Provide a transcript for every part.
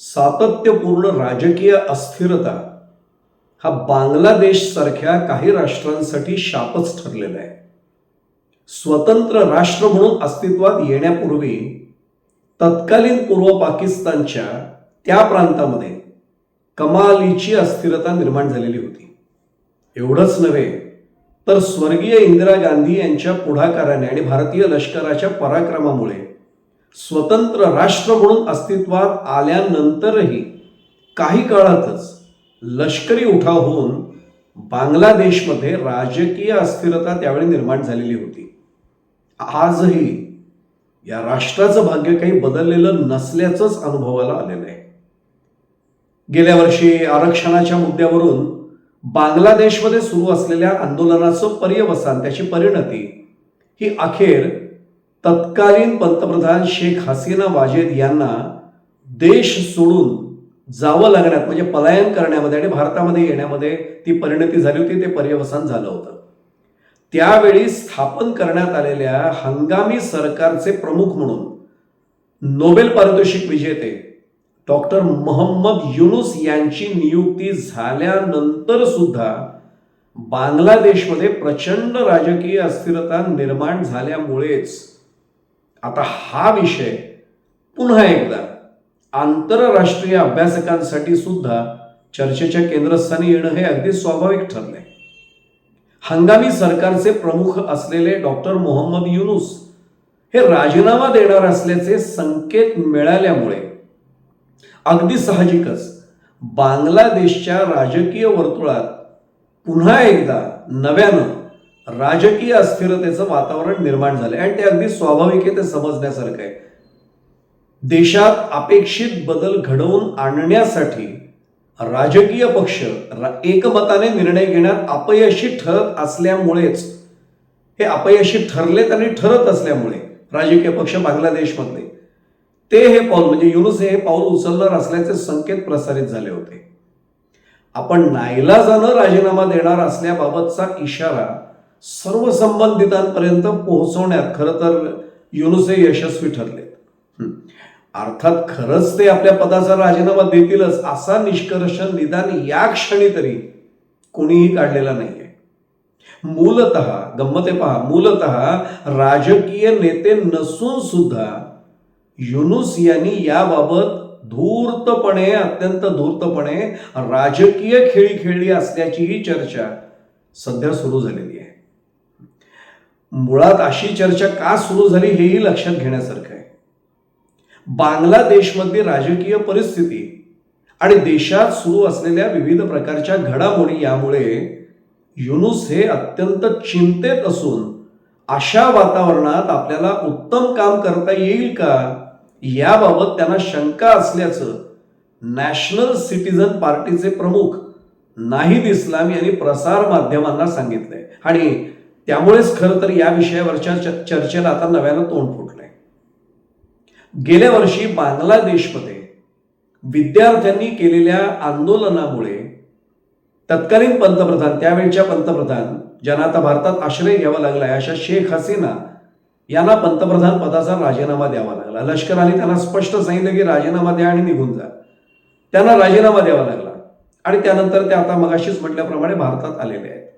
सातत्यपूर्ण राजकीय अस्थिरता हा बांगलादेश सारख्या काही राष्ट्रांसाठी शापच ठरलेला आहे. स्वतंत्र राष्ट्र म्हणून अस्तित्वात येण्यापूर्वी तत्कालीन पूर्व पाकिस्तानच्या त्या प्रांतामध्ये कमालीची अस्थिरता निर्माण झालेली होती. एवढंच नव्हे तर स्वर्गीय इंदिरा गांधी यांच्या पुढाकाराने आणि भारतीय लष्कराच्या पराक्रमामुळे स्वतंत्र राष्ट्र म्हणून अस्तित्वात आल्यानंतरही काही काळातच लष्करी उठाव होऊन बांगलादेशमध्ये राजकीय अस्थिरता त्यावेळी निर्माण झालेली होती. आजही या राष्ट्राचं भाग्य काही बदललेलं नसल्याचंच अनुभवाला आलेलं आहे. गेल्या वर्षी आरक्षणाच्या मुद्द्यावरून बांगलादेशमध्ये सुरू असलेल्या आंदोलनाचं पर्यवसान त्याची परिणती ही अखेर तत्कालीन पंतप्रधान शेख हसीना वाजेद यांना देश सोडून जावं लागण्यात म्हणजे पलायन करण्यामध्ये आणि भारतामध्ये येण्यामध्ये ती परिणती झाली होती ते पर्यवसान झालं होतं. त्यावेळी स्थापन करण्यात आलेल्या हंगामी सरकारचे प्रमुख म्हणून नोबेल पारितोषिक विजेते डॉक्टर मोहम्मद युनुस यांची नियुक्ती झाल्यानंतर सुद्धा बांगलादेशमध्ये प्रचंड राजकीय अस्थिरता निर्माण झाल्यामुळेच आता हा विषय पुन्हा एकदा आंतरराष्ट्रीय अभ्यासकांसाठी सुद्धा चर्चेच्या केंद्रस्थानी येणं हे अगदी स्वाभाविक ठरले हंगामी सरकारचे प्रमुख असलेले डॉक्टर मोहम्मद युनुस हे राजीनामा देणार असल्याचे संकेत मिळाल्यामुळे अगदी साहजिकच बांगलादेशच्या राजकीय वर्तुळात पुन्हा एकदा नव्यानं राजकीय अस्थिरतेचं वातावरण निर्माण झालंय. आणि ते अगदी स्वाभाविक आहे ते समजण्यासारखं आहे. देशात अपेक्षित बदल घडवून आणण्यासाठी राजकीय पक्ष एकमताने निर्णय घेण्यात अपयशी ठरत असल्यामुळेच हे अपयशी ठरलेत आणि ठरत असल्यामुळे राजकीय पक्ष बांगलादेशमधले ते हे पाऊल म्हणजे युनुस हे पाऊल उचलणार असल्याचे संकेत प्रसारित झाले होते. आपण नाईलाजानं राजीनामा देणार असल्याबाबतचा इशारा सर्व संबंधितांपर्यंत पोहोचवण्यात खरं तर युनुस हे यशस्वी ठरले अर्थात खरंच ते आपल्या पदाचा राजीनामा देतीलच असा निष्कर्ष निदान या क्षणी तरी कोणीही काढलेला नाहीये. मूलत गंमते पहा मूलत राजकीय नेते नसून सुद्धा युनुस यांनी याबाबत धूर्तपणे अत्यंत धूर्तपणे राजकीय खेळी खेळली असल्याचीही चर्चा सध्या सुरू झालेली आहे. मुळात अशी चर्चा का सुरू झाली हेही लक्षात घेण्यासारखं आहे. बांगलादेशमधली राजकीय परिस्थिती आणि देशात सुरू असलेल्या विविध प्रकारच्या घडामोडी यामुळे युनुस हे अत्यंत चिंतेत असून अशा वातावरणात आपल्याला उत्तम काम करता येईल का याबाबत त्यांना शंका असल्याचं नॅशनल सिटीझन पार्टीचे प्रमुख नाहिद इस्लाम यांनी प्रसार माध्यमांना सांगितलंय. आणि त्यामुळेच खरं तर या विषयावरच्या च- चर्चेला आता नव्यानं तोंड फुटलंय. गेल्या वर्षी बांगलादेशमध्ये विद्यार्थ्यांनी केलेल्या आंदोलनामुळे तत्कालीन पंतप्रधान त्यावेळच्या पंतप्रधान ज्यांना आता भारतात आश्रय घ्यावा लागलाय अशा शेख हसीना यांना पंतप्रधान पदाचा राजीनामा द्यावा लागला. लष्कराने त्यांना स्पष्ट सांगितलं की राजीनामा द्या आणि निघून जा. त्यांना राजीनामा द्यावा लागला. आणि त्यानंतर ते आता मगाशीच म्हटल्याप्रमाणे भारतात आलेले आहेत.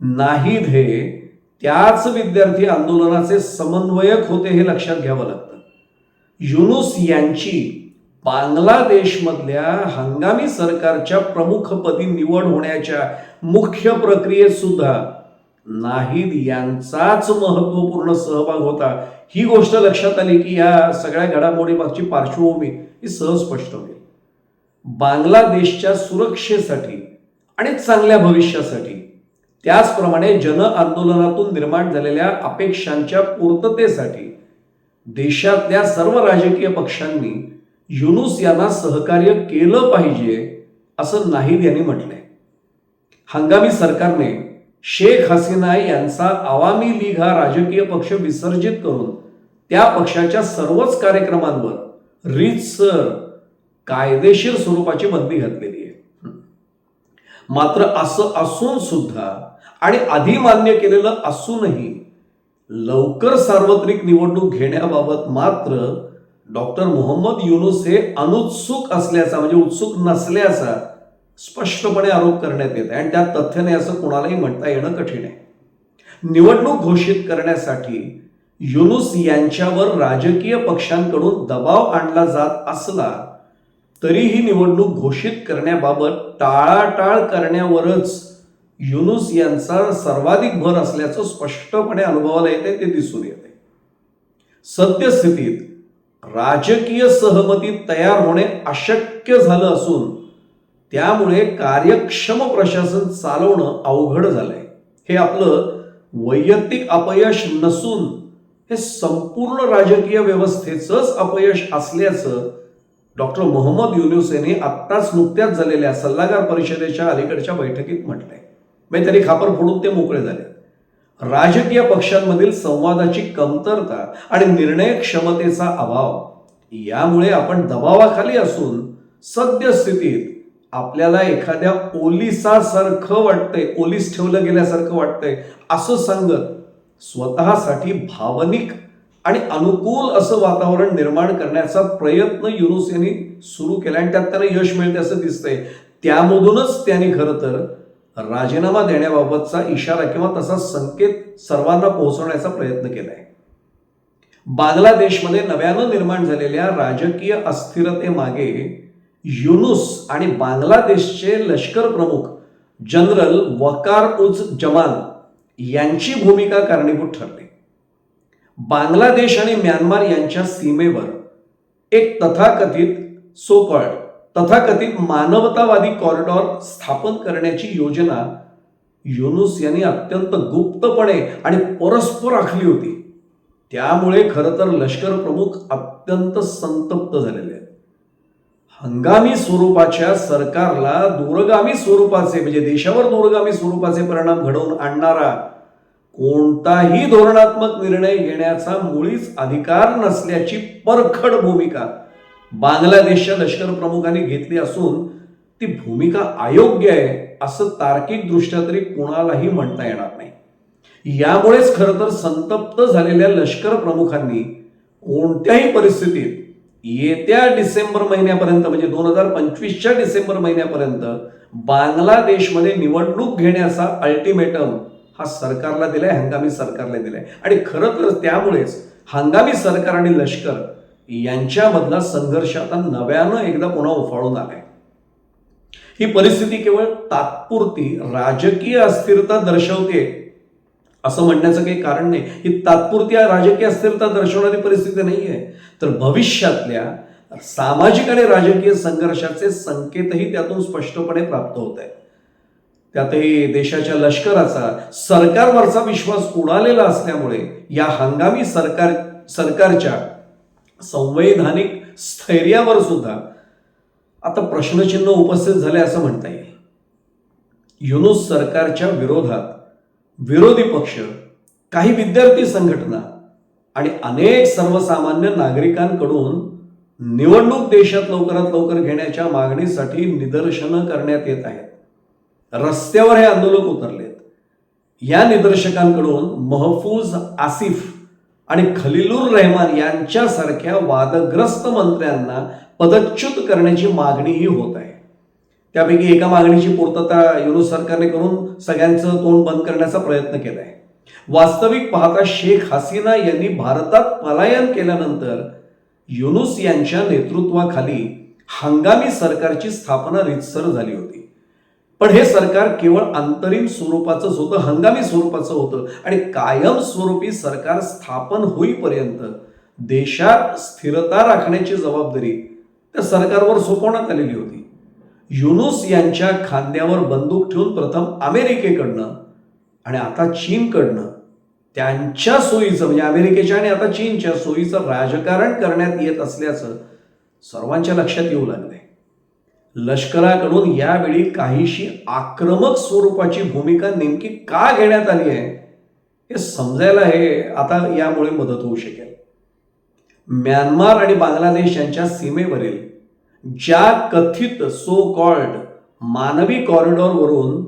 नाहीद हे त्याच विद्यार्थी आंदोलनाचे समन्वयक होते हे लक्षात घ्यावं लागतं. युनुस यांची बांगलादेशमधल्या हंगामी सरकारच्या प्रमुखपदी निवड होण्याच्या मुख्य प्रक्रियेत सुद्धा नाहीद यांचाच महत्त्वपूर्ण सहभाग होता. ही गोष्ट लक्षात आली की या सगळ्या घडामोडीमागची पार्श्वभूमी ही सहज स्पष्ट होईल. बांगलादेशच्या सुरक्षेसाठी आणि चांगल्या भविष्यासाठी त्याचप्रमाणे जन आंदोलनातून निर्माण झालेल्या अपेक्षांच्या पूर्ततेसाठी देशातल्या सर्व राजकीय पक्षांनी युनुस यांना सहकार्य केलं पाहिजे असं नाहीद यांनी म्हटलंय. हंगामी सरकारने शेख हसीना यांचा आवामी लीग हा राजकीय पक्ष विसर्जित करून त्या पक्षाच्या सर्वच कार्यक्रमांवर रीतसर कायदेशीर स्वरूपाची बंदी घातलेली आहे. मात्र असं असून सुद्धा आणि आधी मान्य केलेलं असूनही लवकर सार्वत्रिक निवडणूक घेण्याबाबत मात्र डॉक्टर मोहम्मद युनुस हे अनुत्सुक असल्याचा म्हणजे उत्सुक नसल्याचा स्पष्टपणे आरोप करण्यात येत आहे. आणि त्या तथ्याने असं कोणालाही म्हणता येणं कठीण आहे. निवडणूक घोषित करण्यासाठी युनुस यांच्यावर राजकीय पक्षांकडून दबाव आणला जात असला तरीही निवडणूक घोषित करण्याबाबत टाळाटाळ करण्यावरच युनुस यांचा सर्वाधिक भर असल्याचं स्पष्टपणे अनुभवाला येते ते दिसून येते सद्यस्थितीत राजकीय सहमती तयार होणे अशक्य झालं असून त्यामुळे कार्यक्षम प्रशासन चालवणं अवघड झालंय. हे आपलं वैयक्तिक अपयश नसून हे संपूर्ण राजकीय व्यवस्थेचंच अपयश असल्याचं डॉक्टर मोहम्मद युनुस यांनी आत्ताच नुकत्याच झालेल्या सल्लागार परिषदेच्या अलीकडच्या बैठकीत म्हटलंय. म्हणजे त्यांनी खापर फोडून ते मोकळे झाले. राजकीय पक्षांमधील संवादाची कमतरता आणि निर्णय क्षमतेचा अभाव यामुळे आपण दबावाखाली असून सद्यस्थितीत आपल्याला एखाद्या ओलिसासारखं वाटतंय ओलीस ठेवलं गेल्यासारखं वाटतंय असं सांगत स्वतःसाठी भावनिक आणि अनुकूल असं वातावरण निर्माण करण्याचा प्रयत्न युनुस यांनी सुरू केला आणि त्यात त्यांना यश मिळते असं दिसतंय. त्यामधूनच त्यांनी खरं तर राजीनामा देण्याबाबतचा इशारा किंवा तसा संकेत सर्वांना पोहोचवण्याचा प्रयत्न केलाय. बांगलादेशमध्ये नव्यानं निर्माण झालेल्या राजकीय अस्थिरतेमागे युनुस आणि बांगलादेशचे लष्कर प्रमुख जनरल वकार उज जमान यांची भूमिका कारणीभूत ठरली. बांगलादेश आणि म्यानमार यांच्या सीमेवर एक तथाकथित सोकॉल्ड तथाकथित मानवतावादी कॉरिडॉर स्थापन करण्याची योजना युनुस यांनी अत्यंत गुप्तपणे आणि परस्पर आखली होती. त्यामुळे खरं तर लष्कर प्रमुख अत्यंत संतप्त झालेले आहेत. हंगामी स्वरूपाच्या सरकारला दूरगामी स्वरूपाचे म्हणजे देशावर दूरगामी स्वरूपाचे परिणाम घडवून आणणारा कोणताही धोरणात्मक निर्णय घेण्याचा मुळीच अधिकार नसल्याची परखड भूमिका बांगलादेशच्या लष्कर प्रमुखांनी घेतली असून ती भूमिका अयोग्य आहे असं तार्किक दृष्ट्या तरी कोणालाही म्हणता येणार नाही. यामुळेच खरं तर संतप्त झालेल्या लष्कर प्रमुखांनी कोणत्याही परिस्थितीत येत्या डिसेंबर महिन्यापर्यंत म्हणजे दोन हजार पंचवीसच्या डिसेंबर महिन्यापर्यंत बांगलादेशमध्ये निवडणूक घेण्याचा अल्टिमेटम हा सरकारला दिलाय हंगामी सरकारला दिलाय. आणि खरं तर त्यामुळेच हंगामी सरकार आणि लष्कर यांच्यामधला संघर्ष आता नव्यानं एकदा पुन्हा उफाळून आलाय. ही परिस्थिती केवळ तात्पुरती राजकीय अस्थिरता दर्शवते असं म्हणण्याचं काही कारण नाही. ही तात्पुरती राजकीय अस्थिरता दर्शवणारी परिस्थिती नाही आहे तर भविष्यातल्या सामाजिक आणि राजकीय संघर्षाचे संकेतही त्यातून स्पष्टपणे प्राप्त होत आहेत त्यातही देशाच्या लष्कराचा सरकारवरचा विश्वास उडालेला असल्यामुळे या हंगामी सरकार सरकारच्या संवैधानिक स्थैर्यावर सुद्धा आता प्रश्नचिन्ह उपस्थित झाले असं म्हणता येईल. युनुस सरकारच्या विरोधात विरोधी पक्ष काही विद्यार्थी संघटना आणि अनेक सर्वसामान्य नागरिकांकडून निवडणूक देशात लवकरात लवकर घेण्याच्या मागणीसाठी निदर्शनं करण्यात येत आहेत. रस्त्यावर हे आंदोलक उतरलेत. या निदर्शकांकडून महफूज आसिफ आणि खलिलुर रहमान यांच्यासारख्या वादग्रस्त मंत्र्यांना पदच्युत करण्याची मागणीही होत आहे. त्यापैकी एका मागणीची पूर्तता युनुस सरकारने करून सगळ्यांचं तोंड बंद करण्याचा प्रयत्न केला आहे. वास्तविक पाहता शेख हसीना यांनी भारतात पलायन केल्यानंतर युनुस यांच्या नेतृत्वाखाली हंगामी सरकारची स्थापना रितसर झाली होती. पण हे सरकार केवळ अंतरिम स्वरूपाचंच होतं हंगामी स्वरूपाचं होतं. आणि कायम स्वरूपी सरकार स्थापन होईपर्यंत देशात स्थिरता राखण्याची जबाबदारी त्या सरकारवर सोपवण्यात आलेली होती. युनुस यांच्या खांद्यावर बंदूक ठेवून प्रथम अमेरिकेकडनं आणि आता चीनकडनं त्यांच्या सोयीचं म्हणजे अमेरिकेच्या आणि आता चीनच्या सोयीचं राजकारण करण्यात येत असल्याचं सर्वांच्या लक्षात येऊ लागलंय. लष्कराकडून यावेळी काहीशी आक्रमक स्वरूपाची भूमिका नेमकी का घेण्यात आली आहे हे समजायला हे आता यामुळे मदत होऊ शकेल. म्यानमार आणि बांगलादेश यांच्या सीमेवरील ज्या कथित सो कॉल्ड मानवी कॉरिडॉरवरून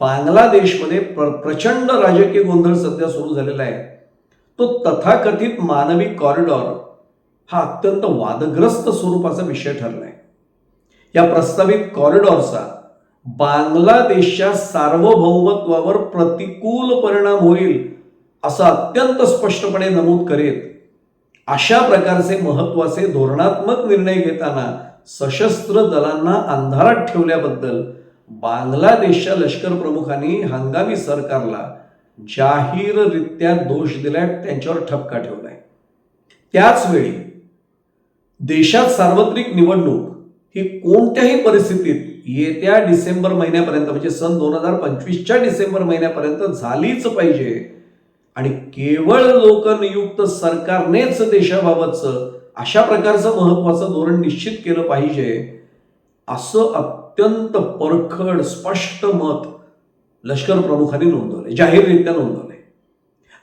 बांगलादेशमध्ये प्र प्रचंड राजकीय गोंधळ सध्या सुरू झालेला आहे तो तथाकथित मानवी कॉरिडॉर हा अत्यंत वादग्रस्त स्वरूपाचा विषय ठरला आहे या प्रस्तावित कॉरिडॉरचा बांगलादेशच्या सार्वभौमत्वावर प्रतिकूल परिणाम होईल असं अत्यंत स्पष्टपणे नमूद करीत अशा प्रकारचे महत्त्वाचे धोरणात्मक निर्णय घेताना सशस्त्र दलांना अंधारात ठेवल्याबद्दल बांगलादेशच्या लष्कर प्रमुखांनी हंगामी सरकारला जाहीररित्या दोष दिलाय त्यांच्यावर ठपका ठेवलाय. त्याच वेळी देशात सार्वत्रिक निवडणूक की कोणत्याही परिस्थितीत येत्या डिसेंबर महिन्यापर्यंत म्हणजे सन दोन हजार पंचवीसच्या डिसेंबर महिन्यापर्यंत झालीच पाहिजे. आणि केवळ लोकनियुक्त सरकारनेच देशाबाबतचं अशा प्रकारचं महत्वाचं धोरण निश्चित केलं पाहिजे असं अत्यंत परखड स्पष्ट मत लष्कर प्रमुखांनी नोंदवले जाहीररित्या नोंदवले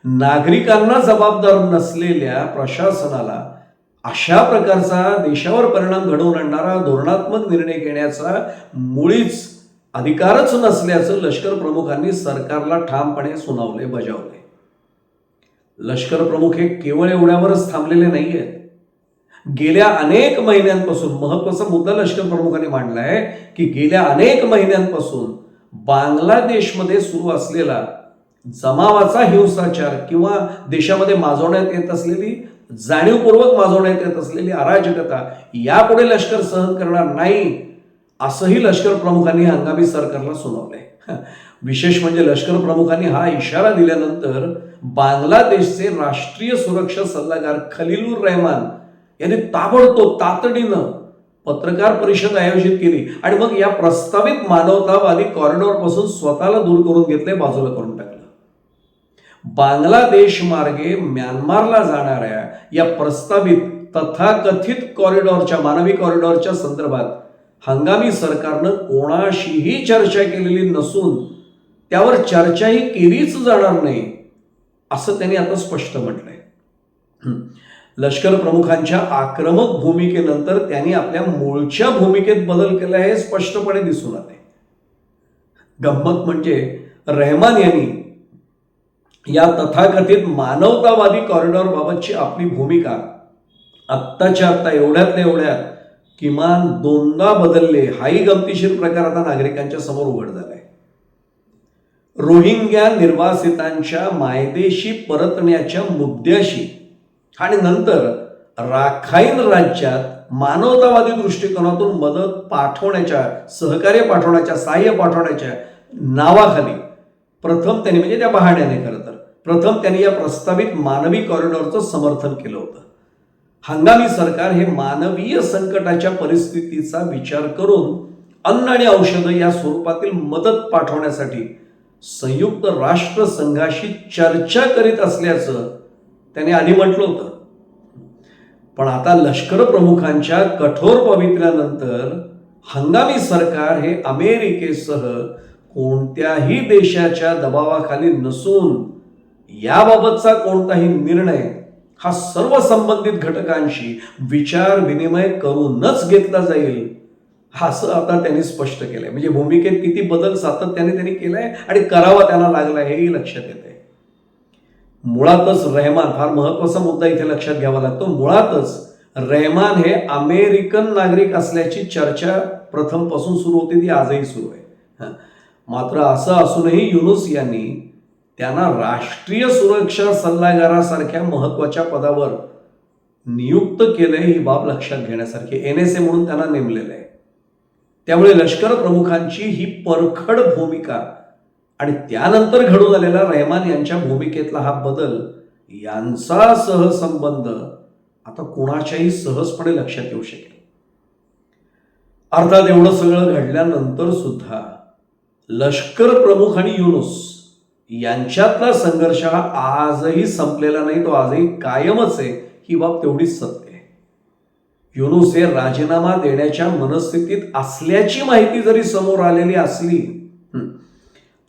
नागरिकांना जबाबदार नसलेल्या प्रशासनाला अशा प्रकारचा देशावर परिणाम घडवून आणणारा धोरणात्मक निर्णय घेण्याचा मुळीच अधिकारच नसल्याचं लष्कर प्रमुखांनी सरकारला ठामपणे सुनावले बजावले. लष्कर प्रमुख हे केवळ एवढ्यावरच थांबलेले नाही आहेत गेल्या अनेक महिन्यांपासून महत्त्वाचा मुद्दा लष्कर प्रमुखांनी मांडलाय की गेल्या अनेक महिन्यांपासून बांगलादेशमध्ये सुरू असलेला जमावाचा हिंसाचार किंवा देशामध्ये माजवण्यात येत असलेली जाणीवपूर्वक माजवण्यात येत असलेली अराजकता यापुढे लष्कर सहन करणार नाही असंही लष्कर प्रमुखांनी हंगामी सरकारला सुनावलंय. विशेष म्हणजे लष्कर प्रमुखांनी हा इशारा दिल्यानंतर बांगलादेशचे राष्ट्रीय सुरक्षा सल्लागार खलिलुर रहमान यांनी ताबडतोब तातडीनं पत्रकार परिषद आयोजित केली आणि मग या प्रस्तावित मानवतावादी कॉरिडॉरपासून स्वतःला दूर करून घेतले बाजूला करून टाकलं. बांगलादेश मार्गे म्यानमारला जाणाऱ्या या प्रस्तावित तथाकथित कॉरिडॉरच्या मानवी कॉरिडॉरच्या संदर्भात हंगामी सरकारनं कोणाशीही चर्चा केलेली नसून त्यावर चर्चाही केलीच जाणार नाही असं त्यांनी आता स्पष्ट म्हटलंय. लष्कर प्रमुखांच्या आक्रमक भूमिकेनंतर त्यांनी आपल्या मूळच्या भूमिकेत बदल केला हे स्पष्टपणे दिसून आले गंमत म्हणजे रहमान यांनी या तथाकथित मानवतावादी कॉरिडॉर बाबतची आपली भूमिका आत्ताच्या आत्ता एवढ्यातल्या एवढ्यात किमान दोनदा बदलले हाही गमतीशीर प्रकार आता नागरिकांच्या समोर उघड झालाय. रोहिंग्या निर्वासितांच्या मायदेशी परतण्याच्या मुद्द्याशी आणि नंतर राखाईन राज्यात मानवतावादी दृष्टिकोनातून मदत पाठवण्याच्या सहकार्य पाठवण्याच्या सहाय्य पाठवण्याच्या नावाखाली प्रथम त्यांनी म्हणजे त्या बहाण्याने खरं तर प्रथम त्यांनी या प्रस्तावित मानवी कॉरिडॉरचं समर्थन केलं होतं. हंगामी सरकार हे मानवीय संकटाच्या परिस्थितीचा विचार करून अन्न आणि औषधं या स्वरूपातील मदत पाठवण्यासाठी संयुक्त राष्ट्र संघाशी चर्चा करीत असल्याचं त्याने आधी म्हटलं होतं. पण आता लष्कर प्रमुखांच्या कठोर पवित्र्यानंतर हंगामी सरकार हे अमेरिकेसह कोणत्याही देशाच्या दबावाखाली नसून याबाबतचा कोणताही निर्णय हा सर्व संबंधित घटकांशी विचार विनिमय करूनच घेतला जाईल असं आता त्यांनी स्पष्ट केलंय. म्हणजे भूमिकेत किती बदल सातत्याने त्यांनी केलाय आणि करावा त्यांना लागलाय हेही लक्षात येत आहे मुळातच रहमान फार महत्त्वाचा मुद्दा इथे लक्षात घ्यावा लागतो. मुळातच रहमान हे अमेरिकन नागरिक असल्याची चर्चा प्रथमपासून सुरू होती ती आजही सुरू आहे. मात्र असं असूनही युनुस यांनी त्यांना राष्ट्रीय सुरक्षा सल्लागारासारख्या महत्त्वाच्या पदावर नियुक्त केलंय ही बाब लक्षात घेण्यासारखी एन एस ए म्हणून त्यांना नेमलेलं आहे. त्यामुळे लष्कर प्रमुखांची ही परखड भूमिका आणि त्यानंतर घडून आलेला रहमान यांच्या भूमिकेतला हा बदल यांचा सहसंबंध आता कोणाच्याही सहजपणे लक्षात येऊ शकेल. अर्थात एवढं सगळं घडल्यानंतर सुद्धा लष्कर प्रमुख आणि युनुस यांच्यातला संघर्ष हा आजही संपलेला नाही तो आजही कायमच आहे. ही बाब तेवढीच सत्य आहे. युनुस हे राजीनामा देण्याच्या मनस्थितीत असल्याची माहिती जरी समोर आलेली असली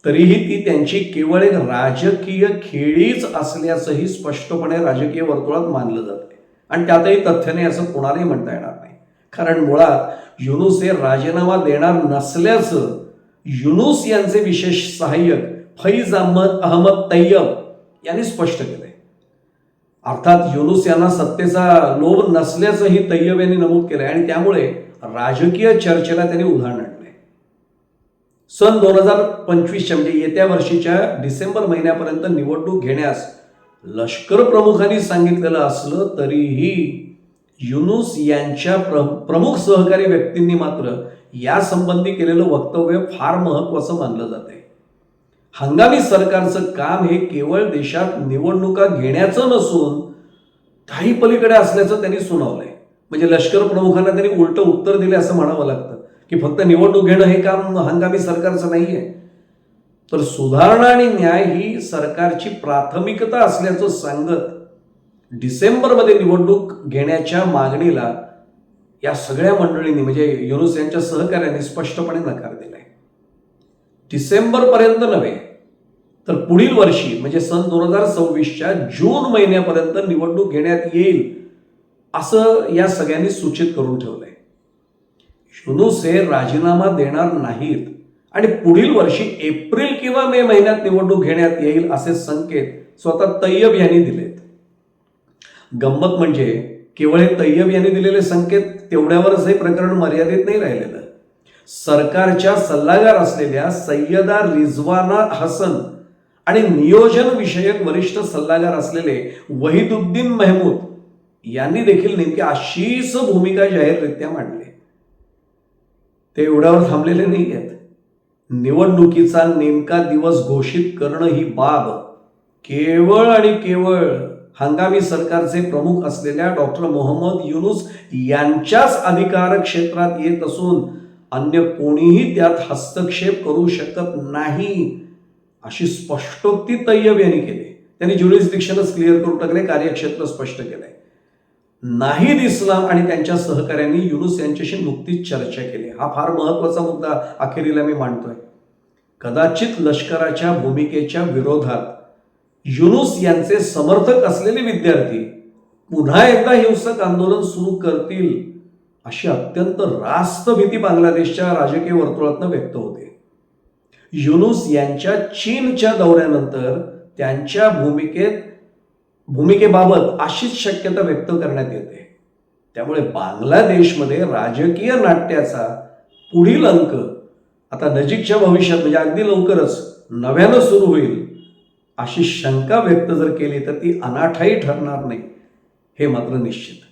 तरीही ती त्यांची केवळ एक राजकीय खेळीच असल्याचंही स्पष्टपणे राजकीय वर्तुळात मानलं जाते आणि त्यातही तथ्याने असं कोणालाही म्हणता येणार नाही. कारण मुळात युनुस हे राजीनामा देणार नसल्याचं युनुस यांचे विशेष सहाय्यक फैज अहमद अहमद तय्यब यांनी स्पष्ट केलंय. अर्थात युनुस यांना सत्तेचा लोभ नसल्याचंही तय्यब यांनी नमूद केलंय आणि त्यामुळे राजकीय चर्चेला त्यांनी उदाहरण आणलंय. सन दोन हजार पंचवीसच्या म्हणजे येत्या वर्षीच्या डिसेंबर महिन्यापर्यंत निवडणूक घेण्यास लष्कर प्रमुखांनी सांगितलेलं असलं तरीही युनुस यांच्या प्र प्रमुख सहकारी व्यक्तींनी मात्र यासंबंधी केलेलं वक्तव्य फार महत्वाचं मानलं जात आहे हंगामी सरकारचं काम हे केवळ देशात निवडणुका घेण्याचं नसून काही पलीकडे असल्याचं त्यांनी सुनावलंय. म्हणजे लष्कर प्रमुखांना त्यांनी उलट उत्तर दिले असं म्हणावं लागतं की फक्त निवडणूक घेणं हे काम हंगामी सरकारचं नाही आहे तर सुधारणा आणि न्याय ही सरकारची प्राथमिकता असल्याचं सांगत डिसेंबरमध्ये निवडणूक घेण्याच्या मागणीला या सगळ्या मंडळींनी म्हणजे युनुस यांच्या सहकार्याने स्पष्टपणे नकार दिलाय. डिसेंबर पर्यंत नव्हे तर पुढील वर्षी म्हणजे सन दोन हजार सव्वीसच्या जून महिन्यापर्यंत निवडणूक घेण्यात येईल असं या सगळ्यांनी सूचित करून ठेवलंय. युनुस हे राजीनामा देणार नाहीत आणि पुढील वर्षी एप्रिल किंवा मे महिन्यात निवडणूक घेण्यात येईल असे संकेत स्वतः तय्यब यांनी दिलेत. गंमत म्हणजे केवळ हे तय्यब यांनी दिलेले संकेत तेवढ्यावरच हे प्रकरण मर्यादित नाही राहिलेलं. सरकारच्या सल्लागार असलेल्या सय्यदा रिझवाना हसन आणि नियोजन विषयक वरिष्ठ सल्लागार असलेले वहिदुद्दीन मेहमूद यांनी देखील नेमकी अशीच भूमिका जाहीररित्या मांडली. ते एवढ्यावर थांबलेले नाही आहेत. निवडणुकीचा नेमका दिवस घोषित करणं ही बाब केवळ आणि केवळ हंगामी सरकारचे प्रमुख असलेल्या डॉक्टर मोहम्मद युनुस यांच्याच अधिकार क्षेत्रात येत असून अन्य कोणीही त्यात हस्तक्षेप करू शकत नाही अशी स्पष्टोक्ती तय्यब यांनी केली. त्यांनी ज्युरिस्डिक्शनच क्लिअर करून टाकले कार्यक्षेत्र स्पष्ट केलंय. नाहीद इस्लाम आणि त्यांच्या सहकाऱ्यांनी युनुस यांच्याशी नुकतीच चर्चा केली. हा फार महत्त्वाचा मुद्दा अखेरीला मी मांडतोय. कदाचित लष्कराच्या भूमिकेच्या विरोधात युनुस यांचे समर्थक असलेले विद्यार्थी पुन्हा एकदा हिंसक आंदोलन सुरू करतील अशी अत्यंत रास्त भीती बांगलादेशच्या राजकीय वर्तुळातनं व्यक्त होते. युनुस यांच्या चीनच्या दौऱ्यानंतर त्यांच्या भूमिकेत भूमिकेबाबत अशीच शक्यता व्यक्त करण्यात येते. त्यामुळे बांगलादेशमध्ये राजकीय नाट्याचा पुढील अंक आता नजीकच्या भविष्यात म्हणजे अगदी लवकरच नव्यानं सुरू होईल. अशी शंका व्यक्त जर केली तर ती अनाठाई ठरणार नाही. हे मात्र निश्चित